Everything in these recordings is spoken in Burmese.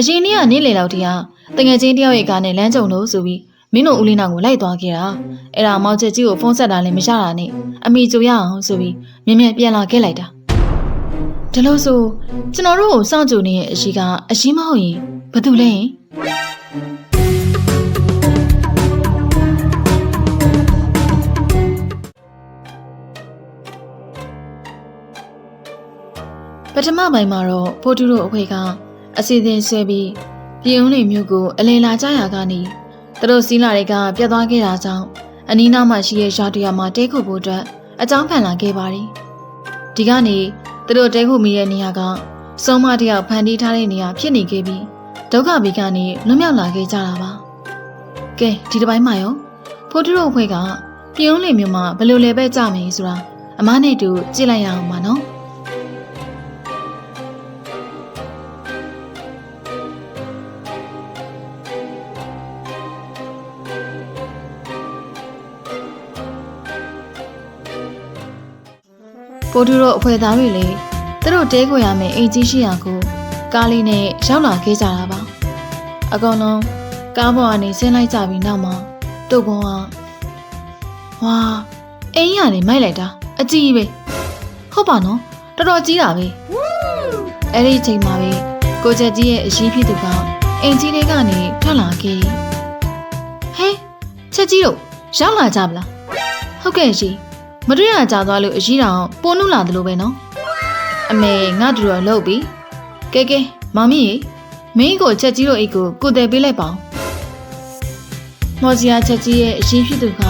အရင်နေ့ကနေ့လေလောက်တည်းကတငယ်ချင်းတယောက်ရဲ့ကားနဲ့လမ်းကြုံလို့ဆိုပြီးမင်းတို့ဦးလေးနာကိုလိုက်သွားခဲ့တာအဲ့ဒါမောင်ချက်ကြီးကိုဖုန်းဆက်တာလည်းမရတာနဲ့အမိကြိုရအောင်ဆိုပြီးမြင်မြင်ပြန်လာခဲ့လိုက်တာဒါလို့ဆိုကျွန်တော်တို့ကိုစောင့်ကြိုနေတဲ့အရှိကအရှိမဟုတ်ရင်ဘာတူလဲဟင်ပထမပိုင်းမှာတော့ဖိုတူတို့အခွေက အစီအစဉ်ဆွဲပြီးပြည်ုံနေမျိုးကိုအလင်လာကြရာကနေသူတို့စီးလာတွေကပြတ်သွားခဲ့တာကြောင့်အနီးနားမှာရှိတဲ့ရွာတရွာမှာတဲခုဖို့အတွက်အကြောင်းဖန်လာခဲ့ပါတယ်။ဒီကနေသူတို့တဲခုမိရဲ့နေရာကစုံမတယောက်ဖန်တီးထားတဲ့နေရာဖြစ်နေခဲ့ပြီးဒုက္ခဘီကနေလွတ်မြောက်လာခဲ့ကြတာပါ။ကဲဒီတစ်ပိုင်းမှာရောဖိုတူတို့အခွေကပြည်ုံနေမျိုးမှာဘယ်လိုလဲပဲကြမယ်ဆိုတာအမားနဲ့တူကြည့်လိုက်ရအောင်ပါနော်။ ပိုတူတို့အဖွဲ့သားတွေလည်းသူတို့တဲခွေရမယ်အိမ်ကြီးရှိရာကိုကားလေးနဲ့ရောက်လာခဲ့ကြတာပါအကောင်လုံးကားပေါ်ကနေဆင်းလိုက်ကြပြီးနောက်မှာတုတ်ပေါ်ကဝါအိမ်ရနေမိုက်လိုက်တာအကြီးပဲဟုတ်ပါနော်တော်တော်ကြီးတာပဲအဲ့ဒီအချိန်မှာပဲကိုချက်ကြီးရဲ့အရှိဖြစ်သူကအိမ်ကြီးလေးကနေထွက်လာခဲ့ဟဲချက်ကြီးတို့ရောက်လာကြဗလားဟုတ်ကဲ့ရှင် မတွေ့ရကြသွားလို့အရှိတောင်ပိုနုလာတယ်လို့ပဲနော်အမေငါတူတော့လှုပ်ပြီကဲကဲမောင်မီရေမင်းကိုချက်ကြီးတို့အိတ်ကိုကိုတယ်ပေးလိုက်ပါဦးမော်စီယာချက်ကြီးရဲ့အရှိဖြစ်သူက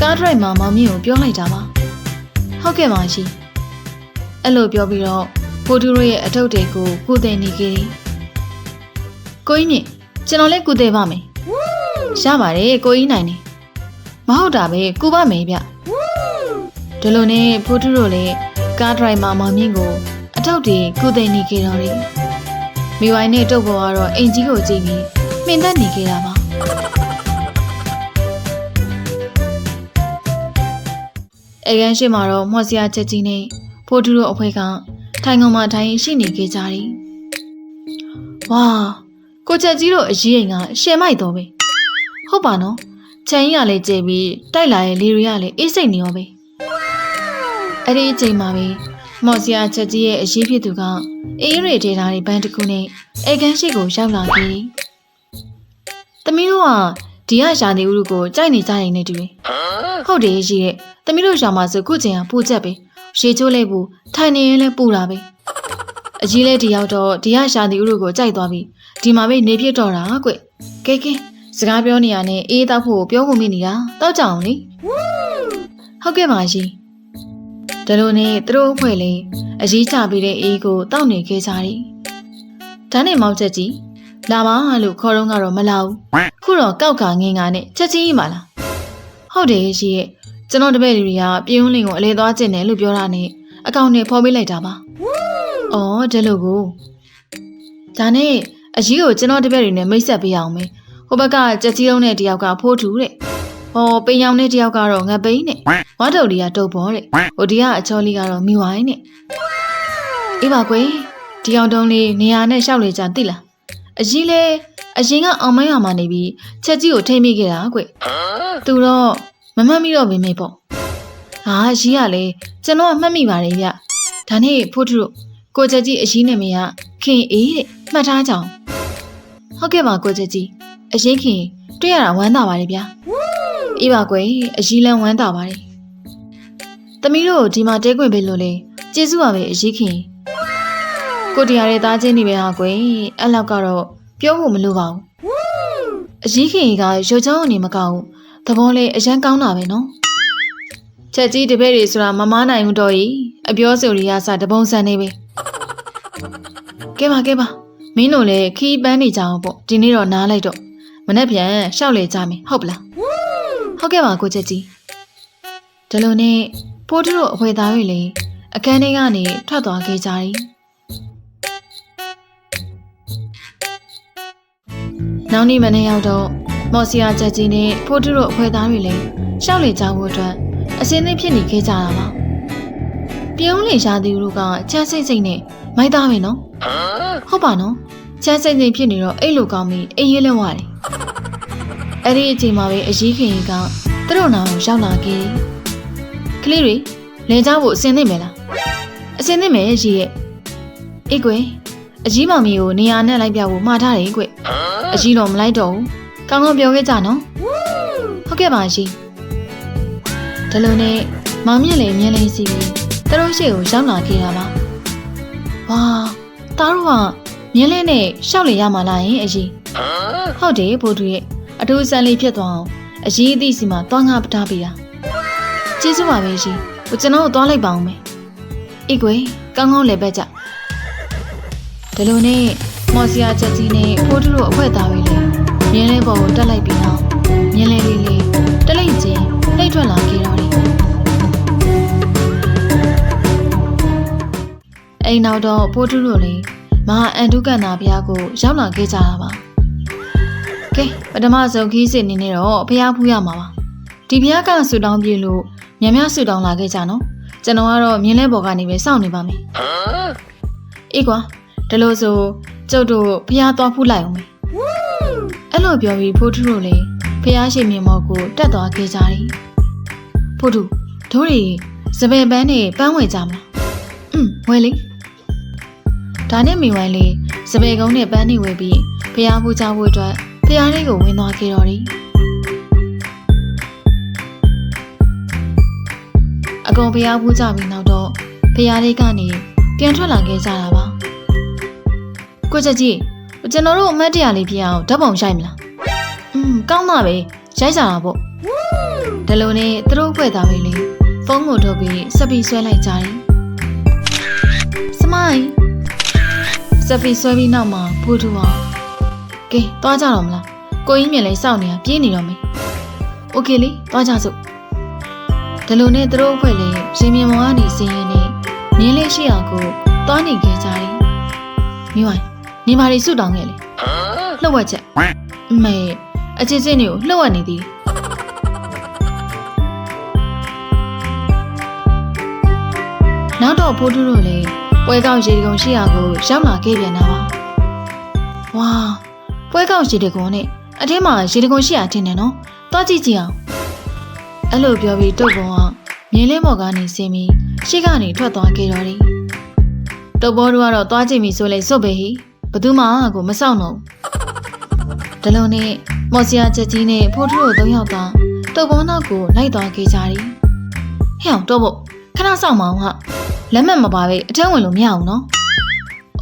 ကားဒရိုက်မှာမောင်မီကိုပြောလိုက်တာပါဟုတ်ကဲ့ပါရှိအဲ့လိုပြောပြီးတော့ဖိုတူရိုရဲ့အထုပ်တွေကိုကိုတယ်နေခဲ့တယ်ကိုကြီးမြင့်ကျွန်တော်လည်းကိုတယ်ပါမယ်ရပါတယ်ကိုကြီးနိုင်နေမဟုတ်တာပဲကူပါမယ်ဗျ ဒီလိုနဲ့ဖိုးထုတို့လည်းကားဒရိုင်မာမောင်မြင့်ကိုအထောက်တွေကုသိနေခဲ့တော်တယ်။မိဝိုင်းနဲ့တုတ်ပေါ်ကတော့အိမ်ကြီးကိုကြည့်ပြီးမှင်သက်နေခဲ့တာပါ။အဲကန်ရှိမှာတော့မော်စီယာချက်ကြီးနဲ့ဖိုးထုတို့အဖွဲကထိုင်ကုန်မှာထိုင်ရှိနေခဲ့ကြတယ်။ဝါကိုချက်ကြီးတို့အရေးအိမ်ကရှယ်မိုက်တော့ပဲ။ဟုတ်ပါနော်။ချန်ကြီးကလည်းကျေပြီးတိုက်လာရဲ့လေတွေကလည်းအေးစိတ်နေရောပဲ။ အဲ့ဒီအချိန်မှာပဲမော်စီယာချက်ကြီးရဲ့အရေးဖြစ်သူကအေးရေဒေတာတွေဘန်းတစ်ခုနဲ့အေကန်ရှိကိုရောက်လာပြီး။သမီးတို့ကဒီကရှာနေဦးလူကိုကြိုက်နေကြရင်နဲ့တူတယ်။ဟုတ်တယ်ရှိရဲ့။သမီးတို့ရှာမှာဆိုခုချိန်ကပူချက်ပဲ။ရှေချိုးလိုက်ဘူးထိုင်နေရင်လည်းပူတာပဲ။အကြီးလဲဒီရောက်တော့ဒီကရှာနေဦးလူကိုကြိုက်သွားပြီ။ဒီမှာပဲနေပြစ်တော့တာကွ။ကဲကဲစကားပြောနေရနဲ့အေးတောက်ဖို့ပြောဖို့မိနေတာ။တောက်ကြအောင်လေ။ဟုတ်ကဲ့ပါရှင်။ ဒါလိုနဲ့သူတို့အဖွဲ့လေးအရေးချပေးတဲ့အေးကိုတောက်နေခဲ့ကြတယ်။ဒါနဲ့မောင်ချက်ကြီးလာပါလို့ခေါ်တော့ကတော့မလာဘူး။ခုတော့ကောက်ကငင်ငါနဲ့ချက်ချင်းကြီးပါလား။ဟုတ်တယ်ရှိရဲ့ကျွန်တော်တပည့်တွေကပြင်းဦးလင်ကိုအလဲသွားကျင်တယ်လို့ပြောတာနဲ့အကောင့်နဲ့ဖော်ပေးလိုက်တာပါ။အော်ဒါလို့ကိုဒါနဲ့အကြီးကိုကျွန်တော်တပည့်တွေနဲ့မိတ်ဆက်ပေးအောင်မယ်။ဟိုဘက်ကချက်ကြီးလုံးနဲ့တယောက်ကဖိုးထူတဲ့။ဟောပိန်ရောင်နဲ့တယောက်ကတော့ငပိန်းနဲ့ ဝါတုတ်လေးကတုတ်ပေါ်တဲ့။ဟိုဒီကအချောလေးကတော့မိဝိုင်းနဲ့။အေးပါကွယ်ဒီအောင်တုံးလေးနေရာနဲ့ရှောက်လေကြသိလား။အကြီးလဲအရင်ကအောင်မိုင်းရမှာနေပြီးချက်ကြီးကိုထိမ့်မိခဲ့တာကွ။သူတော့မမှတ်မိတော့ပေမေပေါ့။ဟာအကြီးကလေကျွန်တော်ကမှတ်မိပါတယ်ဗျ။ဒါနဲ့ဖိုးထုတို့ကိုချက်ကြီးအကြီးနဲ့မရခင်အေးတဲ့မှတ်ထားကြအောင်။ဟုတ်ကဲ့ပါကိုချက်ကြီးအရင်ခင်တွေ့ရတာဝမ်းသာပါတယ်ဗျာ။အေးပါကွယ်အကြီးလန်းဝမ်းသာပါတယ်။ သမီးတို့ဒီမှာတဲခွင့်ပေးလို့လေကျေးဇူးပါပဲအကြီးခင်။ကိုတရားရဲ့သားချင်းတွေပဲဟာကွယ်အဲ့လောက်ကတော့ပြောဖို့မလိုပါဘူး။အကြီးခင်ကရုပ်ချောင်းအနေမကောက်ဘူး။သဘောလေးအရန်ကောင်းတာပဲနော်။ချက်ကြီးတပည့်တွေဆိုတာမမားနိုင်ဘူးတော့ဤအပြောဆိုရီရစတပုံစံနေပဲ။ကဲပါကဲပါမင်းတို့လည်းခီးပန်းနေကြအောင်ပေါ့ဒီနေ့တော့နားလိုက်တော့မနေ့ပြန်ရှောက်လေကြမယ်ဟုတ်ပလားဟုတ်ကဲ့ပါကိုချက်ကြီးဒီလိုနဲ့ ဖိုးထတို့အဖွဲသားတွေလည်းအခန်းထဲကနေထွက်သွားခဲ့ကြတယ်နောက်နေ့မနေ့ရောက်တော့မော်စီယာချက်ကြီးနဲ့ဖိုးထတို့အဖွဲသားတွေလည်းရှောက်လေကြဖို့အတွက်အစင်းသင်းဖြစ်နေခဲ့ကြတာပါပြုံးလေရှာသူတို့ကချမ်းစိတ်စိတ်နဲ့မိုက်သားပဲနော်ဟုတ်ပါနော်ချမ်းစိမ့်စိမ့်ဖြစ်နေတော့အိတ်လိုကောင်းပြီးအိမ်ရေးလဲဝတယ်အဲ့ဒီအချိန်မှာပဲအကြီးခင်ကြီးကသူတို့နာကိုရောက်လာခဲ့တယ် ကလေးတွေလဲเจ้าဖို့အစင်သင့်မယ်လားအစင်သင့်မယ်ကြီးရဲ့အေးကွယ်အကြီးမောင်မီကိုနေရာနဲ့လိုက်ပြဖို့မှားထားတယ်ကွအကြီးတော့မလိုက်တော့ဘူးကောင်းကောင်းပြောခဲ့ကြနော်ဟုတ်ကဲ့ပါရှင်ဒီလိုနဲ့မောင်မြင့်လည်းမြင်းလေးစီပြီးသူတို့ရှေ့ကိုရောက်လာခဲ့တာပါဝါတားတို့ကမြင်းလေးနဲ့ရှောက်လေရမှာလားယင်အကြီးဟုတ်တယ်ဘိုးသူရဲ့အထူးဆန်းလေးဖြစ်သွားအောင်အကြီးအသည့်စီမှာတွားငါပထားပေးတာ ကျေးဇူးပါပဲရှင်ဟိုကျွန်တော်တို့တွားလိုက်ပါအောင်မယ်အေးကွယ်ကောင်းကောင်းလည်းပဲကြဒီလိုနဲ့မော်စီယာချက်ကြီးနဲ့ဖိုးသူတို့အခွက်သားတွေလည်းမြင်းလေးပေါ်ကိုတက်လိုက်ပြီးတော့မြင်းလေးလေးလေးတက်လိုက်ချင်းနှိတ်ထွက်လာခဲ့တော့တယ်အိမ်နောက်တော့ဖိုးသူတို့လည်းမဟာအန်တုကနာဘုရားကိုရောက်လာခဲ့ကြတာပါကဲပထမဆုံးခီးစစ်နေနေတော့ဘုရားဖူးရမှာပါဒီဘုရားကဆူတောင်းပြေလို့ မြမဆူတောင်းလာခဲ့ကြနော်ကျွန်တော်ကတော့မြင်းလဲပေါ်ကနေပဲစောင့်နေပါမယ်အေးကွာဒါလို့ဆိုကျုပ်တို့ဘုရားသွားဖူးလိုက်အောင်မယ်အဲ့လိုပြောပြီးဖိုးထုတို့လည်းဘုရားရှင်မြင်မော်ကိုတက်သွားခဲ့ကြတယ်ဖိုးထုတို့တွေစပယ်ပန်းနဲ့ပန်းဝင်ကြမလားอืมဝယ်လေဒါနဲ့မိဝိုင်းလေးစပယ်ကုန်းနဲ့ပန်းနေဝယ်ပြီးဘုရားဖူးကြဖို့အတွက်ဘုရားလေးကိုဝင်သွားခဲ့တော်တယ် ကောင်ဘုရားဖူးကြပြီးနောက်တော့ဘုရားလေးကနေပြန်ထွက်လာခဲ့ကြတာပါကိုချက်ကြီးကျွန်တော်တို့အမတ်တရလေးပြအောင်ဓာတ်ပုံရိုက်မလားอืมကောင်းတာပဲရိုက်ကြတာပေါ့ဒါလိုနဲ့သူတို့ဖွဲ့သားပဲလေဖုန်းကိုထုတ်ပြီးစပီဆွဲလိုက်ကြတယ်စမိုင်းစပီဆွဲပြီးနောက်မှာဖိုးထူအောင်ကဲသွားကြတော့မလားကိုကြီးမြင်လဲစောင့်နေတာပြေးနေတော့မေโอเคလေသွားကြစို့ ဒါလိုနဲ့သူတို့အဖွဲ့လေးရှင်မြင်မောကနေစင်းရင်းနေမြင်းလေးရှိအောင်ကိုသွားနေခဲ့ကြတယ်မိဝိုင်းနေမာရီစွတ်တောင်းခဲ့လေလှုပ်ဝက်ချက်အမေအချစ်စစ်နေကိုလှုပ်ဝက်နေသည်နောက်တော့ဖိုးထူးတို့လည်းပွဲကောက်ရေဒီကုံရှိရာကိုရောက်လာခဲ့ပြန်တာပါဝါပွဲကောက်ရေဒီကုံနဲ့အထင်းမှာရေဒီကုံရှိရာထင်တယ်နော်တွားကြည့်ကြည့်အောင် အဲ့လိုပြောပြီးတုတ်ပုံကမြင်းလင်းဘော်ကနေဆင်းပြီးရှေ့ကနေထွက်သွားခဲ့တော့တယ်တုတ်ဘောတို့ကတော့တွားကြည့်ပြီဆိုလေစွတ်ပဲဟိဘသူမှကိုမဆောင်တော့ဒလုံးနဲ့မော်စီယာချက်ကြီးနဲ့ဖိုးထူတို့သုံးယောက်သားတုတ်ဘောနောက်ကိုလိုက်သွားခဲ့ကြတယ်ဟဲ့အောင်တော့ဖို့ခဏဆောင်မအောင်ဟာလက်မှတ်မပါပဲအထက်ဝင်လို့မရအောင်နော်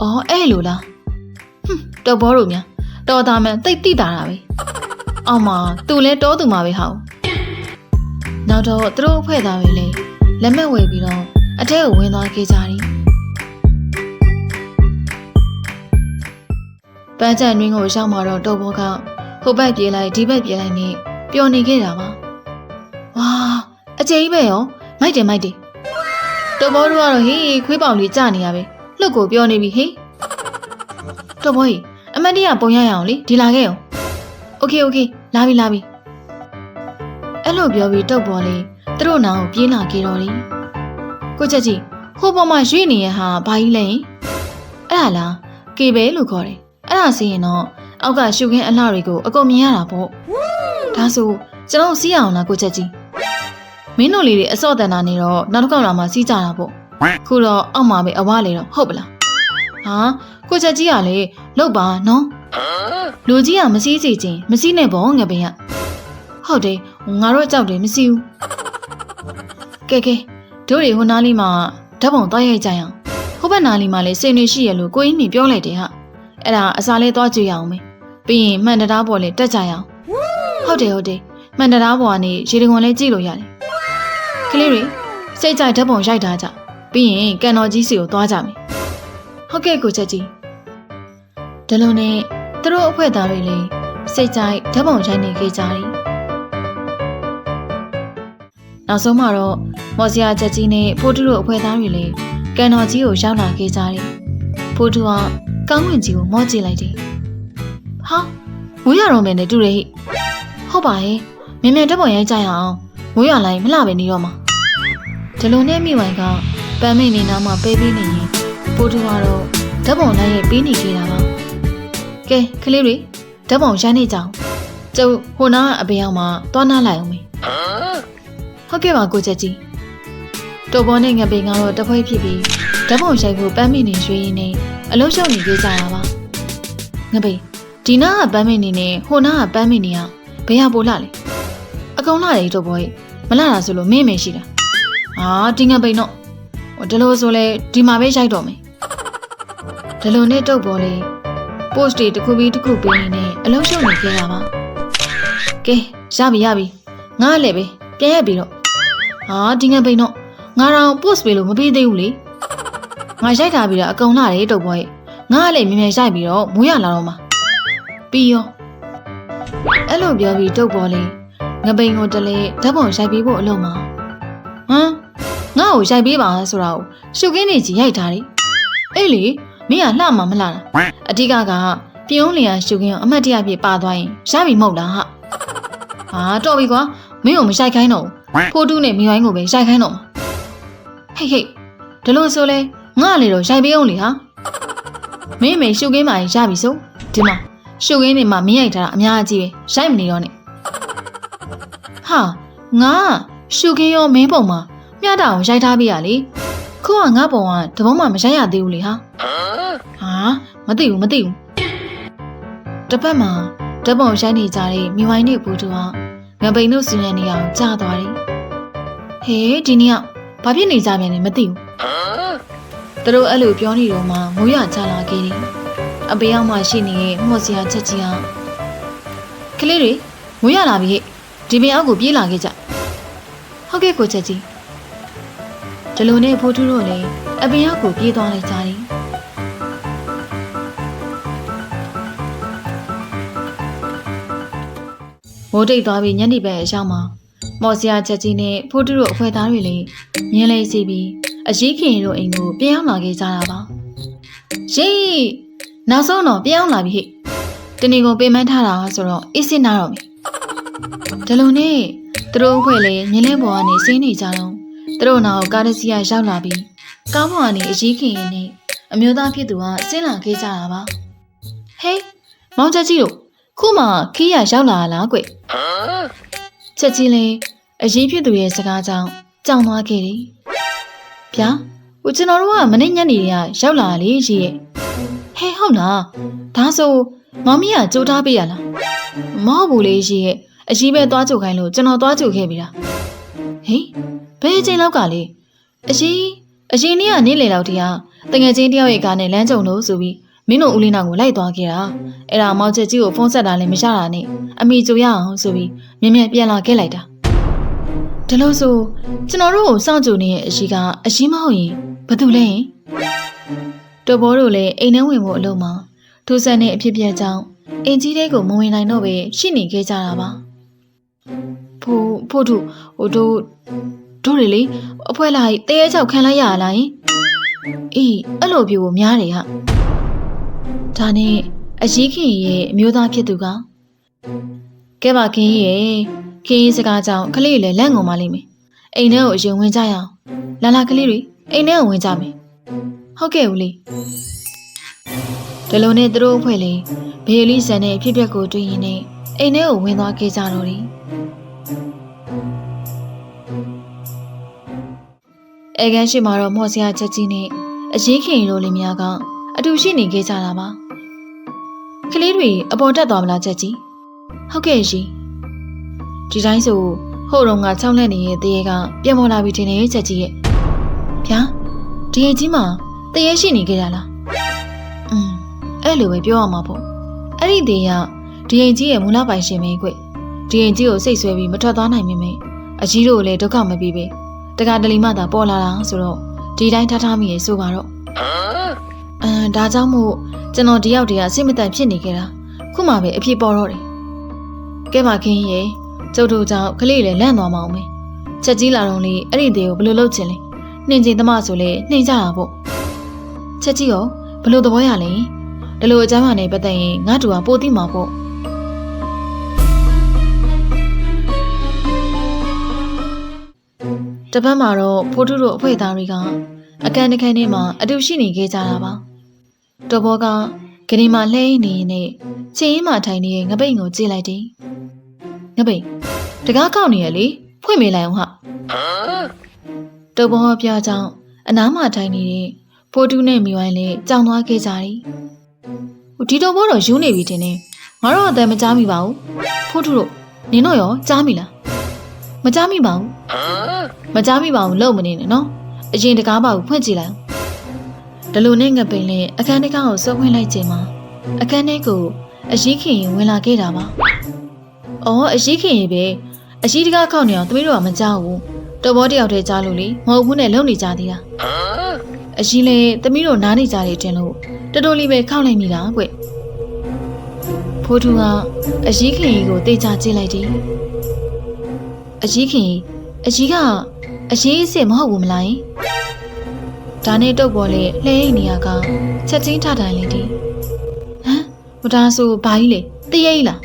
အော်အဲ့လိုလားဟွန်းတုတ်ဘောတို့များတော်သားမှန်တိတ်တိတာတာပဲအော်မသူလဲတောသူမှာပဲဟောင်း နောက်တော့သူတို့အဖွဲ့သားတွေလည်းလက်မှတ်ဝယ်ပြီးတော့အထက်ကိုဝင်သွားခဲ့ကြတယ်ပန်းချန်တွင်းကိုရောက်มาတော့တော်ဘောကဟိုဘက်ပြေးလိုက်ဒီဘက်ပြေးလိုက်နဲ့ပျော်နေခဲ့တာပါဝါအကျိပဲရောမိုက်တယ်မိုက်တယ်တော်ဘောတို့ကတော့ဟေးခွေးပေါင်လေးကြာနေရပဲလှုပ်ကိုပြောနေပြီဟေးတော်ဘောကြီးအမတ်တရပုံရရအောင်လေဒီလာခဲ့ရောโอเคโอเคလာပြီလာပြီအဲ့ လိုပြောပြီးတုတ်ပေါ်လေးသူတို့နောင်ကိုပြေးလာခဲ့တော့တယ်ကိုချက်ကြီးဟိုပေါ်မှာရွေ့နေရဟာဘာကြီးလဲအဲ့ဒါလားကေပဲလို့ခေါ်တယ်အဲ့ဒါစီရင်တော့အောက်ကရှုခင်းအလှတွေကိုအကုန်မြင်ရတာပေါ့ဒါဆိုကျွန်တော်စီးအောင်လားကိုချက်ကြီးမင်းတို့လေးတွေအစော့တန်တာနေတော့နောက်တစ်ခေါက်လာမှစီးကြတာပေါ့ခုတော့အောက်မှာပဲအဝါလေတော့ဟုတ်ပလားဟာကိုချက်ကြီးကလေလောက်ပါနော်လူကြီးကမစည်းစီချင်းမစည်းနဲ့ပေါ့ငပင်က ဟုတ်တယ်ငါတို့ကြောက်တယ်မစည်းဘူးကဲကဲတို့တွေဟိုနားလေးမှာဓာတ်ပုံသွားရိုက်ကြရအောင်ဟိုဘက်နားလေးမှာလေစိတ်နေရှိရလို့ကိုကြီးမြင်ပြောလိုက်တယ်ဟာအဲ့ဒါအစားလေးသွားကြည့်ရအောင်မေပြီးရင်မှန်တရားပေါ်လေးတက်ကြရအောင်ဟုတ်တယ်ဟုတ်တယ်မှန်တရားပေါ်ကနေရေတံခွန်လေးကြည့်လို့ရတယ်ကလေးတွေစိတ်ကြိုက်ဓာတ်ပုံရိုက်ထားကြပြီးရင်ကန်တော်ကြီးစီကိုသွားကြမယ်ဟုတ်ကဲ့ကိုချက်ကြီးဒီလိုနဲ့သူတို့အဖွဲ့သားတွေလည်းစိတ်ကြိုက်ဓာတ်ပုံရိုက်နေခဲ့ကြတယ် နောက်ဆုံးမှာတော့မော်စီယာချက်ကြီးနဲ့ဖိုးတူတို့အဖွဲ့သားတွေလည်းကန်တော်ကြီးကိုရောက်လာခဲ့ကြတယ်ဖိုးတူကကောင်းဝင်ကြီးကိုမော့ကြည့်လိုက်တယ်ဟာမွေးရတော့မယ်နဲ့တူတယ်ဟိဟုတ်ပါရဲ့မြန်မြန်ဓာတ်ပုံရိုက်ကြရအောင်မွေးရလိုက်မလှပဲနေတော့မှာဒီလိုနဲ့မိဝိုင်ကပန်းမိတ်နေနာမှာပေးပေးနေရင်ဖိုးတူကတော့ဓာတ်ပုံလိုက်ရဲ့ပေးနေခဲ့တာပါကဲကလေးတွေဓာတ်ပုံရိုက်နေကြအောင်ကျုပ်ဟိုနာအပေအောင်မှာသွားနာလိုက်အောင်မေ ဟုတ်ကဲ့ပါကိုချက်ကြီးတော်ပေါ်နဲ့ငပေကတော့တဖွဲဖြစ်ပြီးဓာတ်ပုံရိုက်ဖို့ပန်းမိနေရွှေရင်းနဲ့အလုံးရှုံနေကြကြတာပါငပေဒီနာကပန်းမိနေနဲ့ဟိုနာကပန်းမိနေကဘယ်ဟာပိုလာလဲအကောင်လာတယ်တော်ပေါ်ရဲ့မလာတာဆိုလို့မင်းမရှိတာဟာဒီငပိန်တော့ဟိုဒီလိုဆိုလဲဒီမှာပဲရိုက်တော့မယ်ဒီလိုနဲ့တုတ်ပေါ်လေး post တွေတစ်ခုပြီးတစ်ခုပေးနေနဲ့အလုံးရှုံနေခဲ့ရပါကဲရပြီရပြီငါလည်းပဲပြန်ရက်ပြီတော့ ဟာဒီငပိန်တော့ငါတော့ post ပေးလို့မပေးသေးဘူးလေငါရိုက်ထားပြီးတော့အကုန်လာတယ်တုတ်ပေါ်ရဲ့ငါလည်းမြင်မြင်ရိုက်ပြီးတော့မွေးရလာတော့မှာပြီးရောအဲ့လိုပြောပြီးတုတ်ပေါ်လေးငပိန်ကိုတလေဓာတ်ပုံရိုက်ပြီးဖို့အလုံးမှာဟမ်ငါ့ကိုရိုက်ပေးပါဆိုတော့ရှုပ်ကင်းနေကြီးရိုက်ထားတယ်အဲ့လေမင်းကလှမှာမလှတာအဓိကကပြုံးလျာရှုခင်းအမတ်တရပြပါသွားရင်ရပြီမဟုတ်လားဟာဟာတော်ပြီကွာမင်းကိုမရှိုက်ခိုင်းတော့ဘူး ဖိုးတူးနဲ့မိဝိုင်းကိုပဲရှိုက်ခိုင်းတော့မှာဟိတ်ဟိတ်ဒီလိုဆိုလဲငါလေတော့ရှိုက်ပေးအောင်လေဟာမင်းမေရှုခင်းမှရပြီဆိုဒီမှာရှုခင်းနေမှာမင်းရိုက်ထားတာအများကြီးပဲရှိုက်မနေတော့နဲ့ဟာငါရှုခင်းရောမင်းပုံမှာမျှတာအောင်ရိုက်ထားပေးရလေခုကငါပုံကတဘုံမှမရိုက်ရသေးဘူးလေဟာဟာမသိဘူးမသိဘူးတစ်ဖက်မှာဓာတ်ပုံရိုက်နေကြတဲ့မိဝိုင်းနဲ့ဘူးတူကင ပိန်တို့စီရန်နေအောင်ကြားသွားတယ်ဟေးဒီနေ့ကဘာဖြစ်နေကြပြန်လဲမသိဘူးသူတို့အဲ့လိုပြောနေတော့မှမိုးရချလာခဲ့တယ်အပေအောင်မှရှိနေတဲ့မှော်စရာချက်ကြီးဟာကလေးတွေမိုးရလာပြီဟဲ့ဒီပင်အောက်ကိုပြေးလာခဲ့ကြဟုတ်ကဲ့ကိုချက်ကြီးဒီလိုနဲ့ဖိုးထူးတို့လည်းအပင်အောက်ကိုပြေးသွားလိုက်ကြတယ် မိုးတိတ်သွားပြီးညနေပိုင်းအရောက်မှာမော်စရာချက်ကြီးနဲ့ဖိုးထူးတို့အဖွဲသားတွေလည်းမြင်းလေးစီပြီးအရေးခင်တို့အိမ်ကိုပြန်ရောက်လာခဲ့ကြတာပါရေနောက်ဆုံးတော့ပြန်ရောက်လာပြီဟဲ့တနေ့ကုန်ပြင်ပန်းထားတာဆိုတော့အေးစစ်နာတော့မယ်ဒီလိုနဲ့သူတို့အဖွဲ့လည်းမြင်းလင်းပေါ်ကနေဆင်းနေကြတော့သူတို့နောက်ကားတစ်စီးကရောက်လာပြီးကားပေါ်ကနေအရေးခင်ရင်နဲ့အမျိုးသားဖြစ်သူကဆင်းလာခဲ့ကြတာပါဟေးမောင်ချက်ကြီးတို့ ခုမှခီးရရောက်လာလားကွချက်ကြီးလည်းအရေးဖြစ်သူရဲ့စကားကြောင့်ကြောင်သွားခဲ့တယ်ဗျာဟိုကျွန်တော်တို့ကမနေ့ညနေတည်းကရောက်လာလေရှိရဲ့ဟဲဟုတ်လားဒါဆိုမောင်မီးကကြိုးထားပေးရလားမဟုတ်ဘူးလေရှိရဲ့အကြီးပဲသွားကြုတ်ခိုင်းလို့ကျွန်တော်သွားကြုတ်ခဲ့ပြီလားဟေးဘယ်အချိန်လောက်ကလေအကြီးအရင်နေ့ကနေလေလောက်တည်းကတငယ်ချင်းတယောက်ရဲ့ကားနဲ့လမ်းကြုံလို့ဆိုပြီး မင်းတို့ဦးလေးနာကိုလိုက်သွားခဲ့တာအဲ့ဒါမောင်ချက်ကြီးကိုဖုန်းဆက်တာလည်းမရတာနဲ့အမိကြိုရအောင်ဆိုပြီးမြင်မြင်ပြန်လာခဲ့လိုက်တာဒါလို့ဆိုကျွန်တော်တို့ကိုစောင့်ကြိုနေရဲ့အရှိကအရှိမဟုတ်ရင်ဘာတူလဲတော်ဘောတို့လည်းအိမ်ထဲဝင်ဖို့အလုံးမှာထူးဆန်းတဲ့အဖြစ်ပြက်ကြောင့်အင်ကြီးတဲ့ကိုမဝင်နိုင်တော့ပဲရှိနေခဲ့ကြတာပါဖို့ဖို့တို့ဟိုတို့တို့တွေလေအဖွဲလိုက်တဲရဲချောက်ခံလိုက်ရလားယင်အေးအဲ့လိုပြောဖို့များတယ်ဟာ ဒါနဲ့အရေးခင်ရဲ့အမျိုးသားဖြစ်သူကကဲပါခင်ရဲ့ခင်ရဲ့စကားကြောင့်ကလေးလည်းလက်ငုံပါလိမ့်မယ်အိမ်ထဲကိုအရင်ဝင်ကြရအောင်လာလာကလေးတွေအိမ်ထဲကိုဝင်ကြမယ်ဟုတ်ကဲ့ဦးလေးဒီလိုနဲ့သူတို့အဖွဲ့လေးဘေလီဆန်နဲ့ဖြစ်ပျက်ကိုတွေ့ရင်နဲ့အိမ်ထဲကိုဝင်သွားခဲ့ကြတော့တယ်အဲကန်ရှိမှာတော့မော်စရာချက်ကြီးနဲ့အရေးခင်လိုလေးများက အတူရှိနေခဲ့ကြတာပါကလေးတွေအပေါ်တက်သွားမလားချက်ကြီးဟုတ်ကဲ့ရှင်ဒီတိုင်းဆိုဟိုတုန်းကချောင်းလက်နေတဲ့တရေကပြန်ပေါ်လာပြီထင်တယ်ချက်ကြီးရဲ့ဗျာဒီရင်ကြီးမှာတရေရှိနေကြတာလားอืมအဲ့လိုပဲပြောရမှာပေါ့အဲ့ဒီတရေကဒီရင်ကြီးရဲ့မူလပိုင်ရှင်ပဲကွဒီရင်ကြီးကိုစိတ်ဆွဲပြီးမထွက်သွားနိုင်မိမိအကြီးတို့ကိုလည်းဒုက္ခမပေးပဲတကတလီမသာပေါ်လာတာဆိုတော့ဒီတိုင်းထားထားမိရေဆိုပါတော့ အမ်ဒါကြောင့်မို့ကျွန်တော်ဒီရောက်တည်းကစိတ်မတန်ဖြစ်နေကြတာခုမှပဲအဖြစ်ပေါ်တော့တယ်ကဲပါခင်းရေကျုပ်တို့ကြောင့်ကလေးလည်းလန့်သွားမအောင်မေချက်ကြီးလာတော့လေအဲ့ဒီသေးကိုဘယ်လိုလုပ်ချင်လဲနှင်ချင်သမားဆိုလေနှင်ကြတာပေါ့ချက်ကြီးရောဘယ်လိုသဘောရလဲဒီလိုအကြမ်းမှနေပတ်သက်ရင်ငါတူကပိုသိမှာပေါ့တပတ်မှာတော့ဖိုးထုတို့အဖွဲ့သားတွေကအကန်တခန်းထဲမှာအတူရှိနေခဲ့ကြတာပါ တော်ဘောကဂရီမှာလှဲနေရင်နဲ့ချင်းရင်မှထိုင်နေတဲ့ငပိန်ကိုကြည့်လိုက်တယ်ငပိန်တကားကောက်နေရလေဖွင့်မေးလိုက်အောင်ဟာတုပ်ဘောပြကြောင့်အနားမှာထိုင်နေတဲ့ဖိုတူးနဲ့မိဝိုင်းလေးကြောင်သွားခဲ့ကြတယ်ဟိုဒီတော့ဘောတော့ယူနေပြီတင်နေငါတော့အသက်မကြားမိပါဘူးဖိုးတူတို့နင်တို့ရောကြားမိလားမကြားမိပါဘူးမကြားမိပါဘူးလုံမနေနဲ့နော်အရင်တကားပါကိုဖွင့်ကြည့်လိုက်အောင် ဒလိုနဲ့ငပိန်လေးအခန်းတစ်ခါကိုစုပ်ဝင်လိုက်ချိန်မှာအခန်းထဲကိုအရှိခင်ရင်ဝင်လာခဲ့တာပါ။အော်အရှိခင်ရင်ပဲအရှိတကားခောက်နေအောင်သမီးတို့ကမကြောက်ဘူး။တော်ဘောတယောက်တည်းကြားလို့လေမဟုတ်ဘူးနဲ့လုံနေကြသေးတာ။အရှိလေသမီးတို့နားနေကြတယ်တင်လို့တော်တော်လေးပဲခောက်လိုက်မိတာကွ။ဖိုးထူကအရှိခင်ရင်ကိုတေချာကြည့်လိုက်တယ်။အရှိခင်ရင်အရှိကအရှိအစ်စ်မဟုတ်ဘူးမလားယင်။ ဒါနဲ့တုတ်ပေါ်လေလှဲအိတ်နေရကချက်ချင်းထထိုင်လိုက်တယ်ဟမ်မဒါဆိုဘာကြီးလေတရေကြီးလား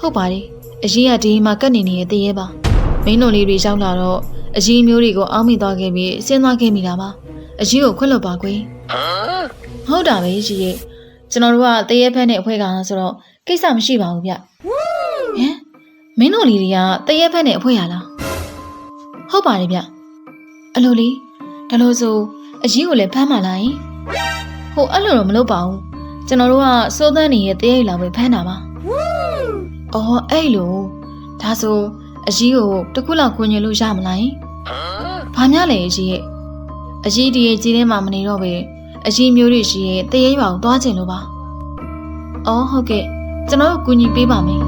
ဟုတ်ပါတယ်အကြီးကဒီမှာကတ်နေနေတဲ့တရေပါမင်းတို့လေးတွေရောက်လာတော့အကြီးမျိုးတွေကိုအောင်းမိသွားခဲ့ပြီးစဉ်းစားခဲ့မိတာပါအကြီးကိုခွင့်လွတ်ပါကွယ်ဟုတ်တာပဲကြီးရဲ့ကျွန်တော်တို့ကတရေဖက်နဲ့အဖွဲကဆိုတော့ကိစ္စမရှိပါဘူးဗျဟမ်မင်းတို့လေးတွေကတရေဖက်နဲ့အဖွဲရလားဟုတ်ပါတယ်ဗျအလိုလေး ဒါလို့ဆိုအကြီးကိုလည်းဖမ်းမှလာရင်ဟိုအဲ့လိုတော့မလုပ်ပါဘူးကျွန်တော်တို့ကစိုးသန်းနေရဲ့တရိပ်လာပဲဖမ်းတာပါအော်အဲ့လိုဒါဆိုအကြီးကိုတစ်ခုလောက်ခွင့်ညလို့ရမလားယင်ဘာများလဲအကြီးရဲ့အကြီးဒီရဲ့ကြီးထဲမှာမနေတော့ပဲအကြီးမျိုးတွေရှိရဲ့တရိပ်ပါကိုသွားချင်လို့ပါအော်ဟုတ်ကဲ့ကျွန်တော်တို့ကူညီပေးပါမယ်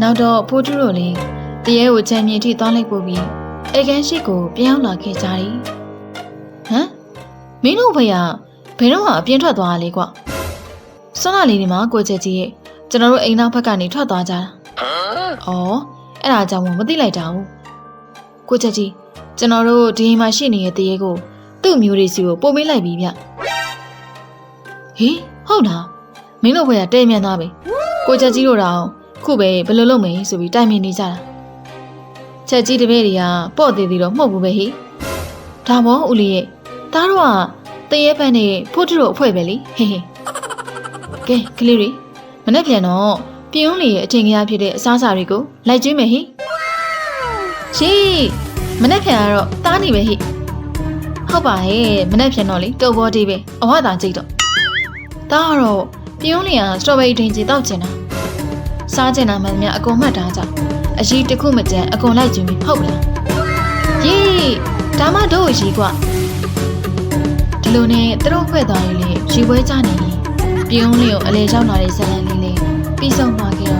နောက်တော့ဖိုးတူတို့လည်းတရဲကိုချမ်းမြေထိသွားလိုက်ပို့ပြီးအေကန်ရှိကိုပြန်ရောက်လာခဲ့ကြတယ်ဟမ်မင်းတို့ဖေကဘယ်တော့မှအပြင်ထွက်သွားရလေကွဆွမ်းလာလေးဒီမှာကိုချက်ကြီးရဲ့ကျွန်တော်တို့အိမ်နောက်ဘက်ကနေထွက်သွားကြတာအော်အဲ့ဒါကြောင့်မသိလိုက်တာဘူးကိုချက်ကြီးကျွန်တော်တို့ဒီအိမ်မှာရှိနေတဲ့တရဲကိုသူ့မျိုးတွေစီကိုပို့ပေးလိုက်ပြီဗျဟေးဟုတ်လားမင်းတို့ဖေကတဲ့မြန်သွားပြီကိုချက်ကြီးတို့တော့ ခုပဲဘယ်လိုလုပ်မယ်ဆိုပြီးတိုင်ပင်နေကြတာချက်ကြီးတပည့်တွေကပေါ့သေးသေးတော့မှုတ်ဘူးပဲဟိဒါဘောဦးလေးရဲ့သားတို့ကတရေပန်းနဲ့ဖို့တူတို့အဖွဲပဲလေဟေးဟေးကဲကလေးတွေမနေ့ပြန်တော့ပြင်းဦးလေးရဲ့အထင်ကြီးဖြစ်တဲ့အစားအစာတွေကိုလိုက်ကျွေးမယ်ဟိရှိမနေ့ပြန်ကတော့တားနေပဲဟိဟုတ်ပါရဲ့မနေ့ပြန်တော့လေတုပ်ဘောဒီပဲအဝသာကြိတ်တော့တားကတော့ပြင်းဦးလေးကစတော်ဘယ်ရီဒင်ကြီးတောက်ချင်တာ စားကျင်တာမှန်သမျှအကုန်မှတ်ထားကြအကြီးတစ်ခုမကြမ်းအကုန်လိုက်ကျွေးပြီဟုတ်လားယေးဒါမှတို့ရီကွဒီလိုနဲ့သူတို့ဖွဲ့သွားရင်လေရီပွဲကြနေရင်ပြုံးလေးကိုအလေရောက်လာတဲ့ဇလန်လေးလေးပြီးဆုံးသွားခဲ့တော့